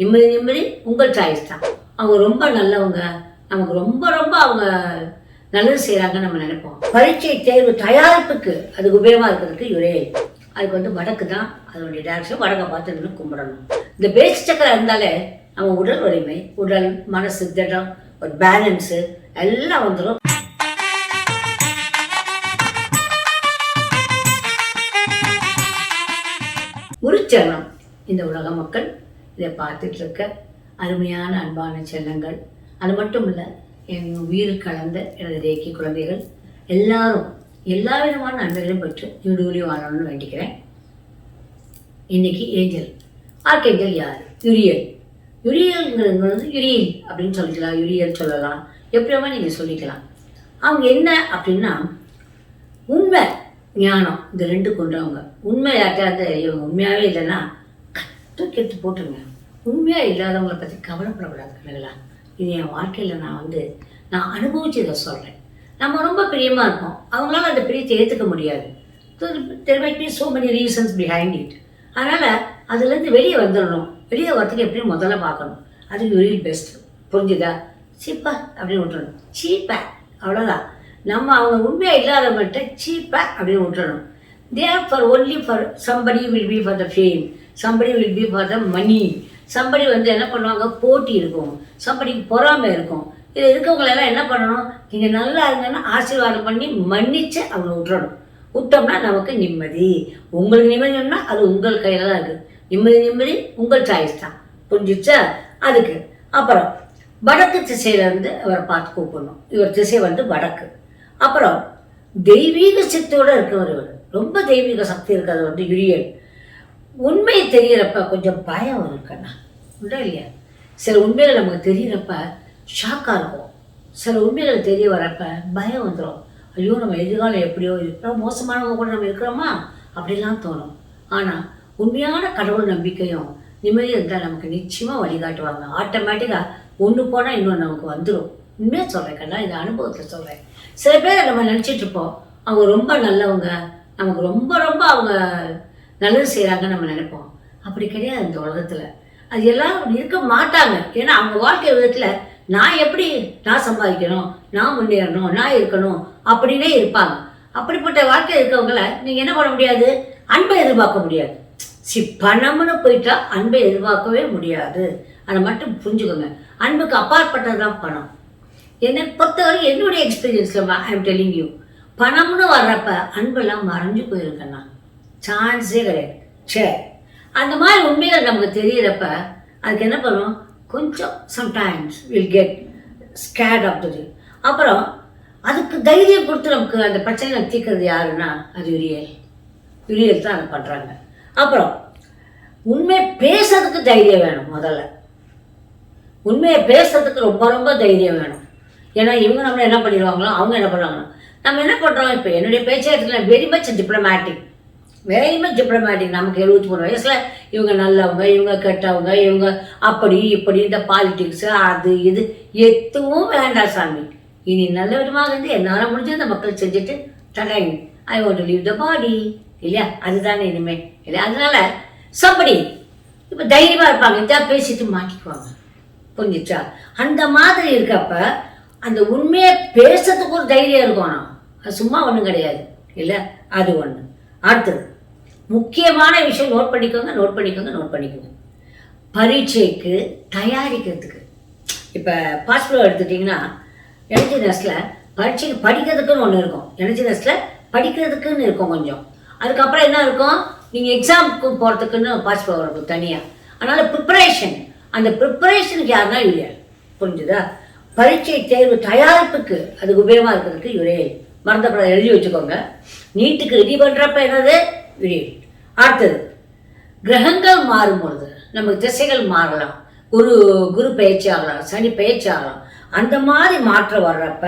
நிம்மதி நிம்மதி உங்கள் சாய்ஸ் தான். அவங்க ரொம்ப நல்லவங்க. நமக்கு ரொம்ப ரொம்ப அவங்க நல்லது செய்கிறாங்க நம்ம நினைப்போம். பரீட்சை தேர்வு தயாரிப்புக்கு அதுக்கு உபயோகமாக இருக்கிறதுக்கு யுரே அதுக்கு வந்து வடக்கு தான். அதனுடைய டேரக்ஷன் வடக்கை பார்த்து நின்று கும்பிடணும். இந்த பேச்சு சக்கரம் இருந்தாலே நம்ம உடல் வலிமை உடல் மனசு திடம் ஒரு பேலன்ஸு எல்லாம் வந்துடும் உருச்சரணம் இந்த உலக மக்கள் இதை பார்த்துட்டு இருக்க அருமையான அன்பான செல்லங்கள். அது மட்டும் இல்லை என் உயிர் கலந்த எனது ரேக்கி குழந்தைகள் எல்லாரும் எல்லா விதமான நன்மைகளையும் பெற்று நீடூழி வாழணும்னு வேண்டிக்கிறேன். இன்னைக்கு ஏஞ்சல். ஆர்கேஞ்சல் யார்? யுரியல். யுரியல்ங்கிறது வந்து யுரியல் அப்படின்னு சொல்லிக்கலாம் யுரியல் சொல்லலாம். எப்படியாம நீங்கள் சொல்லிக்கலாம். அவங்க என்ன அப்படின்னா உண்மை ஞானம். இந்த ரெண்டு கொண்டவங்க. உண்மை யார்கிட்ட இவங்க உண்மையாகவே இல்லைன்னா தூக்கி எடுத்து போட்டுருங்க. உண்மையாக இல்லாதவங்களை பற்றி கவலைப்படக்கூடாது இல்லைங்களா இது என் வாழ்க்கையில் நான் வந்து நான் அனுபவிச்சு இதை சொல்கிறேன் நம்ம ரொம்ப பிரியமாக இருப்போம். அவங்களால அந்த பிரியத்தை ஏற்றுக்க முடியாது. There might be so many reasons behind it அதனால் அதுலேருந்து வெளியே வந்துடணும். வெளியே வரத்துக்கு எப்படியும் முதல்ல பார்க்கணும். அது வெரி பெஸ்ட் புரிஞ்சுதா? சீப்பா அப்படின்னு விட்டுறணும். சீப்பா அவ்வளோதான் நம்ம அவங்க உண்மையாக இல்லாதவங்கள்ட்ட சீப்பா அப்படின்னு விட்டுறணும். There for only for somebody will be for the fame somebody will be for the money somebody வந்து என்ன பண்ணுவாங்க? போட்டி இருக்கும். சம்படிக்கு பொறாமை இருக்கும். இதில் இருக்கவங்களெல்லாம் என்ன பண்ணணும்? நீங்கள் நல்லா இருங்கன்னா ஆசீர்வாதம் பண்ணி மன்னித்து அவங்க விட்டுறணும். விட்டோம்னா நமக்கு நிம்மதி. உங்களுக்கு நிம்மதினா அது உங்கள் கையில் தான் இருக்குது நிம்மதி நிம்மதி உங்கள் சாய்ஸ் தான். புரிஞ்சிச்சா? அதுக்கு. அப்புறம் வடக்கு திசையில இருந்து அவரை பார்த்து கூப்பிடணும். இவர் திசை வந்து வடக்கு. அப்புறம் தெய்வீக சக்தியோட இருக்கவர் இவர். ரொம்ப தெய்வீக சக்தி இருக்கிறது வந்து யுரியன். உண்மை தெரியறப்ப கொஞ்சம் பயம் இருக்கண்ணா உண்டா இல்லையா? சில உண்மைகள் நமக்கு தெரியறப்ப ஷாக்காக இருக்கும். சில உண்மைகள் தெரிய வரப்ப பயம் வந்துடும் ஐயோ நம்ம எதிர்காலம் எப்படியோ இருக்கிறோம் மோசமானவங்க கூட நம்ம இருக்கிறோமா? அப்படிலாம் தோணும். ஆனால் உண்மையான கடவுள் நம்பிக்கையும் நிம்மதியும் இருந்தால் நமக்கு நிச்சயமாக வழிகாட்டுவாங்க. ஆட்டோமேட்டிக்காக ஒன்று போனால் இன்னொன்று நமக்கு வந்துடும் உண்மையாக சொல்கிறேன் கண்ணா இந்த அனுபவத்தில் சொல்கிறேன் சில பேர் நம்ம நினச்சிட்ருப்போம் அவங்க ரொம்ப நல்லவங்க. நமக்கு ரொம்ப ரொம்ப அவங்க நல்லது செய்கிறாங்கன்னு நம்ம நினைப்போம். அப்படி கிடையாது இந்த உலகத்தில். அது எல்லாரும் இருக்க மாட்டாங்க. ஏன்னா அவங்க வாழ்க்கை விதத்தில் நான் எப்படி நான் சம்பாதிக்கணும் நான் முன்னேறணும் நான் இருக்கணும் அப்படின்னே இருப்பாங்க. அப்படிப்பட்ட வாழ்க்கை இருக்கவங்கள நீங்கள் என்ன பண்ண முடியாது? அன்பை எதிர்பார்க்க முடியாது. சி பணம்னு போயிட்டா அன்பை எதிர்பார்க்கவே முடியாது. அதை மட்டும் புரிஞ்சுக்கோங்க. அன்புக்கு அப்பாற்பட்டது தான் பணம். என்னை பொறுத்தவரைக்கும் என்னுடைய எக்ஸ்பீரியன்ஸில் ஐ எம் டெல்லிங் யூ பணம்னு வர்றப்ப அன்பெல்லாம் மறைஞ்சு போயிருக்கேண்ணா சான்ஸே கிடையாது. சே அந்த மாதிரி உண்மைகள் நமக்கு தெரியிறப்ப அதுக்கு என்ன பண்ணும் கொஞ்சம் sometimes will get scared off the அப்புறம் அதுக்கு தைரியம் கொடுத்து நமக்கு அந்த பிரச்சனையை தீர்க்கறது யாருன்னா அது யுரியல் யுரியல் தான் அதை பண்ணுறாங்க அப்புறம் உண்மை பேசுறதுக்கு தைரியம் வேணும் முதல்ல. உண்மையை பேசுறதுக்கு ரொம்ப ரொம்ப தைரியம் வேணும். ஏன்னா இவங்க நம்மளை என்ன பண்ணிடுவாங்களோ அவங்க என்ன பண்ணுவாங்களோ நம்ம என்ன பண்ணுறோம் இப்போ என்னுடைய பேச்சை எடுத்துக்கலாம் very much diplomatic very diplomatic நமக்கு எழுபத்தி மூணு வயசில் இவங்க நல்லவங்க இவங்க கெட்டவங்க இவங்க அப்படி இப்படி இந்த பாலிட்டிக்ஸ் அது இது எதுவும் வேண்டாம் சாமி. இனி நல்ல விதமாக இருந்து என்னால் முடிஞ்சது அந்த மக்கள் செஞ்சுட்டு dying I want to leave the body இல்லையா? அதுதானே இனிமே. இல்லையா? அதனால சப்படி இப்போ தைரியமாக இருப்பாங்க. இதாக பேசிட்டு மாட்டிக்குவாங்க. புரிஞ்சிச்சா? அந்த மாதிரி இருக்கப்ப அந்த உண்மையை பேசுறதுக்கு ஒரு தைரியம் இருக்கணும் அது சும்மா ஒன்றும் கிடையாது. இல்லை அது ஒன்று அடுத்தது முக்கியமான விஷயம் நோட் பண்ணிக்கோங்க நோட் பண்ணிக்கோங்க நோட் பண்ணிக்கோங்க. பரீட்சைக்கு தயாரிக்கிறதுக்கு. இப்போ பாஸ்போர்ட் எடுத்துட்டிங்கன்னா என்ஜினியர்ஸில் பரீட்சைக்கு படிக்கிறதுக்குன்னு ஒன்று இருக்கும். என்ஜினியர்ஸில் படிக்கிறதுக்குன்னு இருக்கும் கொஞ்சம். அதுக்கப்புறம் என்ன இருக்கும்? நீங்கள் எக்ஸாமுக்கு போகிறதுக்குன்னு பாஸ்போர்ட் இருக்கும் தனியாக அதனால் ப்ரிப்பரேஷன் அந்த ப்ரிப்பரேஷனுக்கு யாருன்னா யுரியல் புரிஞ்சுதா? பரீட்சை தேர்வு தயாரிப்புக்கு அதுக்கு உபயோகமாக இருக்கிறதுக்கு யுரேல் மறந்தப்பட எழுதி வச்சுக்கோங்க. நீட்டுக்கு ரெடி பண்ணுறப்ப என்னது? யுரேல் அடுத்தது கிரகங்கள் மாறும்பொழுது நமக்கு திசைகள் மாறலாம். குரு குரு பயிற்சி ஆகலாம் சனி பயிற்சி ஆகலாம். அந்த மாதிரி மாற்றம் வர்றப்ப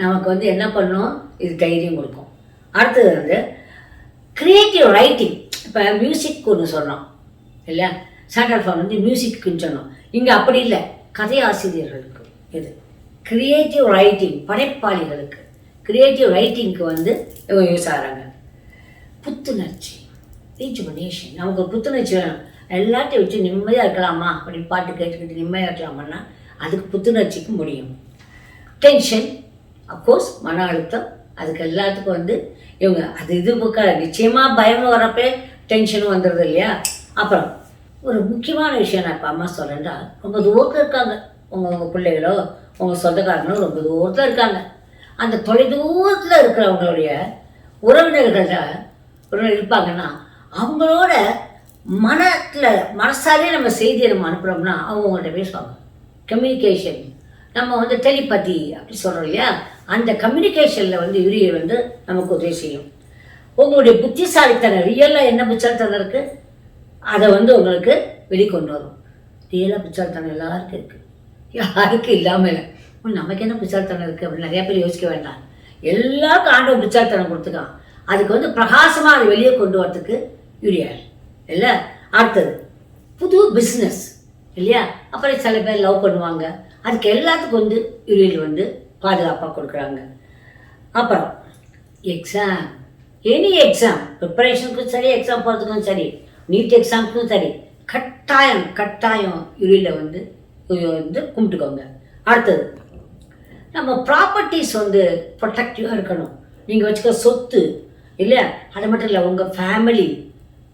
நமக்கு வந்து என்ன பண்ணும்? இது தைரியம் கொடுக்கும். அடுத்தது வந்து க்ரியேட்டிவ் ரைட்டிங் இப்போ மியூசிக் ஒன்று சொன்னோம். இல்லை சாண்டல் ஃபோன் வந்து மியூசிக்குன்னு சொன்னோம். இங்கே அப்படி இல்லை. கதை ஆசிரியர்களுக்கு இது. க்ரியேட்டிவ் ரைட்டிங் படைப்பாளிகளுக்கு. க்ரியேட்டிவ் ரைட்டிங்க்கு வந்து இவங்க யூஸ் ஆகிறாங்க. புத்துணர்ச்சி. ரீஜுவனேஷன் நமக்கு புத்துணர்ச்சி வேணும். எல்லாத்தையும் வச்சு நிம்மதியாக இருக்கலாமா? அப்படின்னு பாட்டு கேட்டுக்கிட்டு நிம்மதியாக இருக்கலாமான்னா அதுக்கு புத்துணர்ச்சிக்கு முடியும். டென்ஷன் அப்கோர்ஸ் மன அழுத்தம். அதுக்கு எல்லாத்துக்கும் வந்து இவங்க அது இது பக்கம் நிச்சயமாக பயம் வரப்பே டென்ஷனும் வந்துடுது இல்லையா? அப்புறம் ஒரு முக்கியமான விஷயம் நான் இப்போ அம்மா சொல்கிறேன்டா ரொம்ப தூரத்தில் இருக்காங்க. உங்கள் உங்கள் பிள்ளைகளோ உங்கள் சொந்தக்காரங்களோ ரொம்ப தூரத்தில் இருக்காங்க. அந்த தொலைதூரத்தில் இருக்கிறவங்களுடைய உறவினர்கள்ட்ட இருப்பாங்கன்னா அவங்களோட மனத்தில் மனசாலே நம்ம செய்தியை நம்ம அனுப்புகிறோம்னா அவங்க உங்கள்கிட்ட பேசுவாங்க. கம்யூனிகேஷன் நம்ம வந்து டெலிபதி அப்படி சொல்கிறோம் இல்லையா? அந்த கம்யூனிகேஷனில் வந்து யூரியை வந்து நமக்கு உதவி செய்யும். உங்களுடைய புத்திசாலித்தனம் ரியலாக என்ன புத்திசாலித்தனம் இருக்குது அதை வந்து உங்களுக்கு வெளிக்கொண்டு வரும். ரியலாக புத்திசாலித்தனம் எல்லாருக்கும் இருக்குது யாருக்கும் இல்லாமல் இல்லை. நமக்கு என்ன புத்திசாலித்தனம் இருக்குது அப்படின்னு நிறைய பேர் யோசிக்க வேண்டாம். எல்லாருக்கும் ஆண்டவன் புத்திசாலித்தனம் கொடுத்துக்கான் அதுக்கு வந்து பிரகாசமாக அதை வெளியே கொண்டு வரதுக்கு யூரியா. இல்லை? அடுத்தது புது பிஸ்னஸ் இல்லையா? அப்புறம் சில பேர் லவ் பண்ணுவாங்க. அதுக்கு எல்லாத்துக்கும் வந்து யூரியல் வந்து பாதுகாப்பாக கொடுக்குறாங்க. அப்புறம் எக்ஸாம் எனி எக்ஸாம் ப்ரிப்பரேஷனுக்கும் சரி எக்ஸாம் போகிறதுக்கும் சரி நீட் எக்ஸாமுக்கும் சரி கட்டாயம் கட்டாயம் யூரியில் வந்து வந்து கும்பிட்டுக்கோங்க. அடுத்தது நம்ம ப்ராப்பர்ட்டிஸ் வந்து ப்ரொடெக்டிவாக இருக்கணும். நீங்கள் வச்சுக்க சொத்து இல்லை அது மட்டும் இல்லை உங்கள் ஃபேமிலி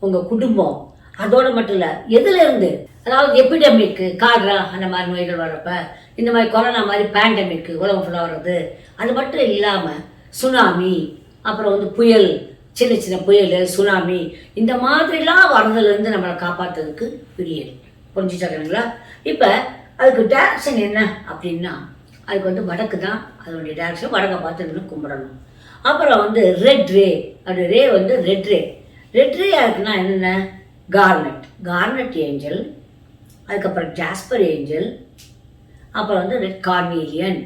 உங்கள் குடும்பம் அதோட மட்டும் இல்லை எதுலேருந்து அதாவது எபிடமிக்கு காட்ரா அந்த மாதிரி நோய்கள் வர்றப்ப இந்த மாதிரி கொரோனா மாதிரி பேண்டமிக்கு உலகம் ஃபுல்லாக வர்றது அது மட்டும் இல்லாமல் சுனாமி அப்புறம் வந்து புயல் சின்ன சின்ன புயல் சுனாமி இந்த மாதிரிலாம் வர்றதுலேருந்து நம்மளை காப்பாற்றுறதுக்கு பிரியல் புரிஞ்சுட்டாங்களா இப்போ அதுக்கு டேரக்ஷன் என்ன அப்படின்னா அதுக்கு வந்து வடக்கு தான் அதனுடைய டேரக்ஷன் வடக்கை பார்த்து இன்னும் கும்பிடணும். அப்புறம் வந்து ரெட் ரே அந்த ரே வந்து ரெட் ரே ரெட் ரே இருக்குன்னா என்னென்ன? கார்னட் கார்னட் ஏஞ்சல் அதுக்கப்புறம் ஜாஸ்பர் ஏஞ்சல் அப்புறம் வந்து ரெட் கார்னீலியன்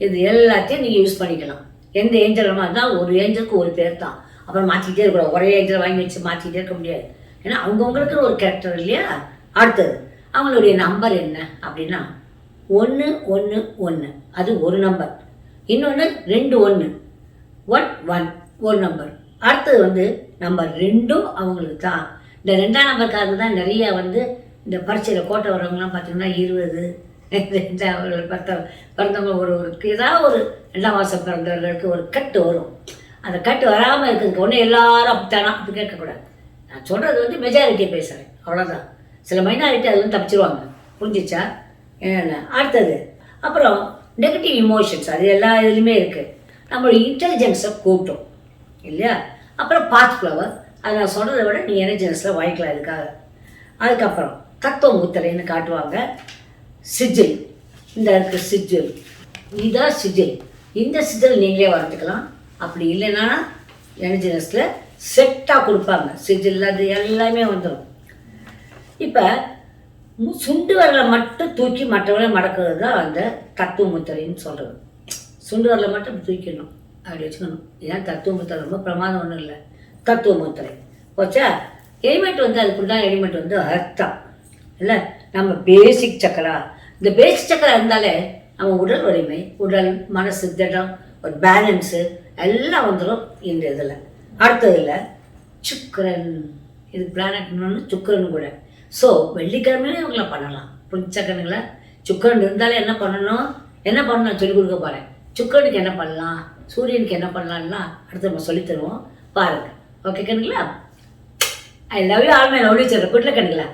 இது எல்லாத்தையும் நீங்கள் யூஸ் பண்ணிக்கலாம். எந்த ஏஞ்சலமாக இருந்தால் ஒரு ஏஞ்சலுக்கு ஒரு பேர் தான். அப்புறம் மாற்றிக்கிட்டே இருக்கக்கூடாது. ஒரே ஏஞ்சல் வாங்கி வச்சு மாற்றிக்கிட்டே இருக்க முடியாது. ஏன்னா அவங்கவுங்களுக்கு ஒரு கேரக்டர் இல்லையா? அடுத்தது அவங்களுடைய நம்பர் என்ன? அப்படின்னா ஒன்று ஒன்று ஒன்று அது ஒரு நம்பர் இன்னொன்று ரெண்டு ஒன்று ஒன் ஒன் ஒரு நம்பர் அடுத்தது வந்து நம்பர் ரெண்டும் அவங்களுக்கு தான் இந்த ரெண்டாம் நம்பருக்காக தான் நிறைய வந்து இந்த பரீட்சையில் கோட்டை வரவங்கலாம் பார்த்தீங்கன்னா இருபது. ரெண்டாவது பிறந்த பிறந்தவங்க ஒரு ஒரு ஏதாவது ஒரு ரெண்டாம் மாதம் பிறந்தவர்களுக்கு ஒரு கட்டு வரும். அந்த கட்டு வராமல் இருக்கிறதுக்கு ஒன்று எல்லாரும் அப்படித்தானா? அப்படி கேட்கக்கூடாது. நான் சொல்கிறது வந்து மெஜாரிட்டியை பேசுகிறேன் அவ்வளோதான் சில மைனாரிட்டி அது வந்து தப்பிச்சிருவாங்க. புரிஞ்சிச்சா என்ன அடுத்தது. அப்புறம் நெகட்டிவ் இமோஷன்ஸ் அது எல்லா இதுலேயுமே இருக்குது நம்மளுடைய இன்டெலிஜென்ஸை கூட்டும் இல்லையா? அப்புறம் பாத் ஃப்ளவர் நான் சொல்கிறத விட நீ எனர்ஜென்ஸில் வாங்கிக்கலாம் இதுக்காக. அதுக்கப்புறம் தத்துவ முத்திரைன்னு காட்டுவாங்க. சிஜில். இந்த இருக்கு சிஜில். இதுதான் சிஜில். இந்த சிஜில் நீங்களே வரைஞ்சிக்கலாம். அப்படி இல்லைன்னா எனர்ஜென்ஸில் செட்டாக கொடுப்பாங்க. சிஜில் அது எல்லாமே வந்துடும் இப்போ சுண்டு வரலை மட்டும் தூக்கி மற்றவரை மடக்கிறது தான் அந்த தத்துவ முத்திரைன்னு சொல்கிறது சுண்டு மட்டும் இப்படி தூக்கிடணும். அப்படி வச்சுக்கணும். ஏன் தத்துவ முத்திரை ரொம்ப பிரமாதம் ஒன்றும் இல்லை. தத்துவ முத்திரை போச்சா? எலிமெண்ட் வந்து அதுக்குண்டான எலிமெண்ட் வந்து அர்த்தம். இல்லை? நம்ம பேசிக் சக்கரா. இந்த பேசிக் சக்கரா இருந்தாலே நம்ம உடல் வலிமை உடல் மனசு திடம் ஒரு பேலன்ஸு எல்லாம் வந்துடும் இந்த இதில். அடுத்ததில் சுக்கரன். இது பிளானட்னு சுக்கரன் கூட. ஸோ வெள்ளிக்கிழமையில இவங்கள பண்ணலாம். புரிஞ்சக்கணுங்களா சுக்கரன் இருந்தாலே என்ன பண்ணணும்? என்ன பண்ணணும்? சொல்லிக் கொடுக்க போகிறேன் சுக்கரனுக்கு என்ன பண்ணலாம்? சூரியனுக்கு என்ன பண்ணலாம்லாம் அடுத்து நம்ம சொல்லித் தருவோம். பாருங்கள் okay கணுங்களா I love you all my lovely sir குட்ல கணுங்களா